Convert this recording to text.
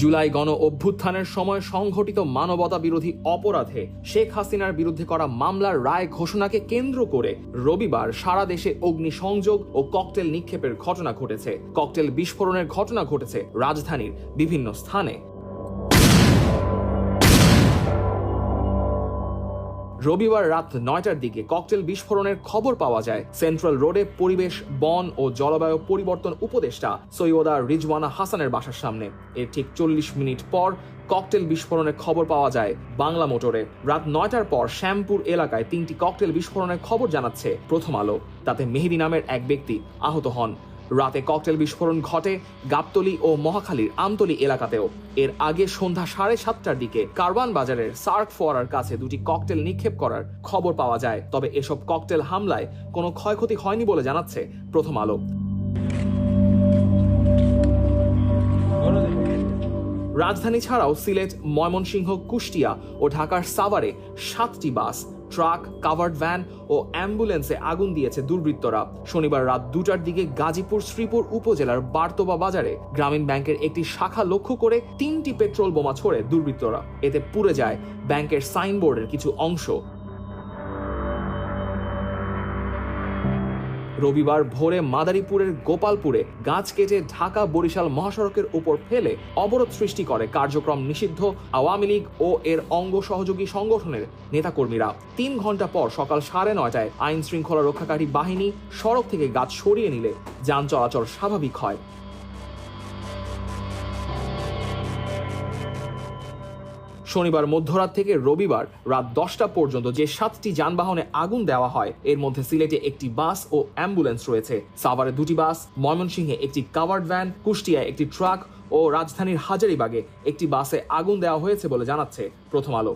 জুলাই গণ অভ্যুত্থানের সময় সংঘটিত মানবতা বিরোধী অপরাধে শেখ হাসিনার বিরুদ্ধে করা মামলার রায় ঘোষণাকে কেন্দ্র করে রবিবার সারা দেশে অগ্নিসংযোগ ও ককটেল নিক্ষেপের ঘটনা ঘটেছে। ককটেল বিস্ফোরণের ঘটনা ঘটেছে রাজধানীর বিভিন্ন স্থানে। রবিবার রাত নয়টার দিকে ককটেল বিস্ফোরণের খবর পাওয়া যায়। সেন্ট্রাল রোডে পরিবেশ, বন ও জলবায়ু পরিবর্তন উপদেষ্টা সৈয়দা রিজওয়ানা হাসানের বাসার সামনে। এর ঠিক চল্লিশ মিনিট পর ককটেল বিস্ফোরণের খবর পাওয়া যায় বাংলা মোটরে। রাত নয়টার পর শ্যামপুর এলাকায় তিনটি ককটেল বিস্ফোরণের খবর জানাচ্ছে প্রথম আলো। তাতে মেহেদি নামের এক ব্যক্তি আহত হন। রাতে ককটেল বিস্ফোরণ ঘটে গাবতলি ও মহাখালীর আমতলি এলাকাতেও। এর আগে সন্ধ্যা সাড়ে সাতটার দিকে কারওয়ান বাজারের সার্ক ফোয়ারার কাছে দুটি ককটেল নিক্ষেপ করার খবর পাওয়া যায়। তবে এসব ককটেল হামলায় কোনো ক্ষয়ক্ষতি হয়নি বলে জানাচ্ছে প্রথম আলো। রাজধানী ছাড়াও সিলেট, ময়মনসিংহ, কুষ্টিয়া ও ঢাকার সাভারে সাতটি বাস ট্রাক, কাভার্ড ভ্যান ও অ্যাম্বুলেন্সে আগুন দিয়েছে দুর্বৃত্তরা। শনিবার রাত দুটার দিকে গাজীপুর শ্রীপুর উপজেলার বার্তবা বাজারে গ্রামীণ ব্যাংকের একটি শাখা লক্ষ্য করে তিনটি পেট্রোল বোমা ছোড়ে দুর্বৃত্তরা। এতে পুড়ে যায় ব্যাংকের সাইনবোর্ডের কিছু অংশ। রবিবার ভোরে মাদারীপুরের গোপালপুরে গাছ কেটে ঢাকা বরিশাল মহাসড়কের উপর ফেলে অবরোধ সৃষ্টি করে কার্যক্রম নিষিদ্ধ আওয়ামী লীগ ও এর অঙ্গ সহযোগী সংগঠনের নেতাকর্মীরা। তিন ঘণ্টা পর সকাল সাড়ে নয়টায় আইন শৃঙ্খলা রক্ষাকারী বাহিনী সড়ক থেকে গাছ সরিয়ে নিলে যান চলাচল স্বাভাবিক হয়। শনিবার মধ্যরাত থেকে রবিবার রাত দশটা পর্যন্ত যে সাতটি যানবাহনে আগুন দেওয়া হয়, এর মধ্যে সিলেটে একটি বাস ও অ্যাম্বুলেন্স রয়েছে। সাভারে দুটি বাস, ময়মনসিংহে একটি কাভার্ড ভ্যান, কুষ্টিয়ায় একটি ট্রাক ও রাজধানীর হাজারিবাগে একটি বাসে আগুন দেওয়া হয়েছে বলে জানাচ্ছে প্রথম আলো।